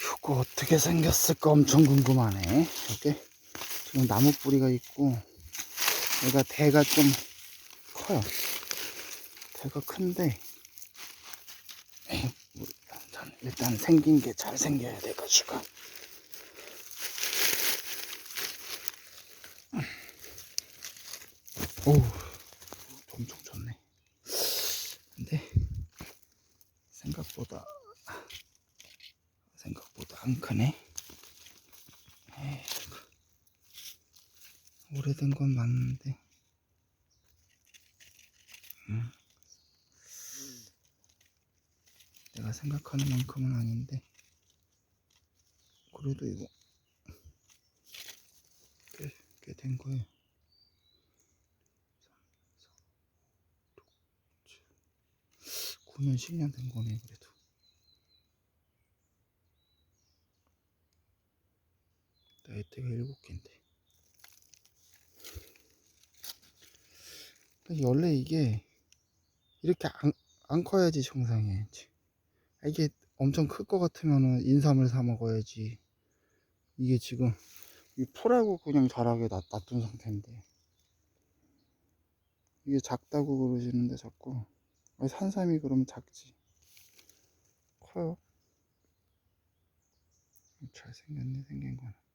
이거 어떻게 생겼을까 엄청 궁금하네. 이렇게 지금 나무 뿌리가 있고 얘가 대가 좀 커요. 대가 큰데 뭐, 일단, 생긴 게 잘 생겨야 돼가지고. 오, 엄청 좋네. 근데 생각보다 생각보다 안 크네. 에이, 오래된 건 맞는데. 음. 내가 생각하는 만큼은 아닌데. 그래도 이거 꽤, 꽤 된 거예요. 9년, 10년 된 거네, 그래도. 나이트가 7개인데. 원래 이게 이렇게 안, 안 커야지 정상이지. 이게 엄청 클 것 같으면은 인삼을 사 먹어야지. 이게 지금 이 풀하고 그냥 자라게 놔, 놔둔 상태인데. 이게 작다고 그러시는데 자꾸. 산삼이 그러면 작지. 커요. 잘생겼네, 생긴 거는.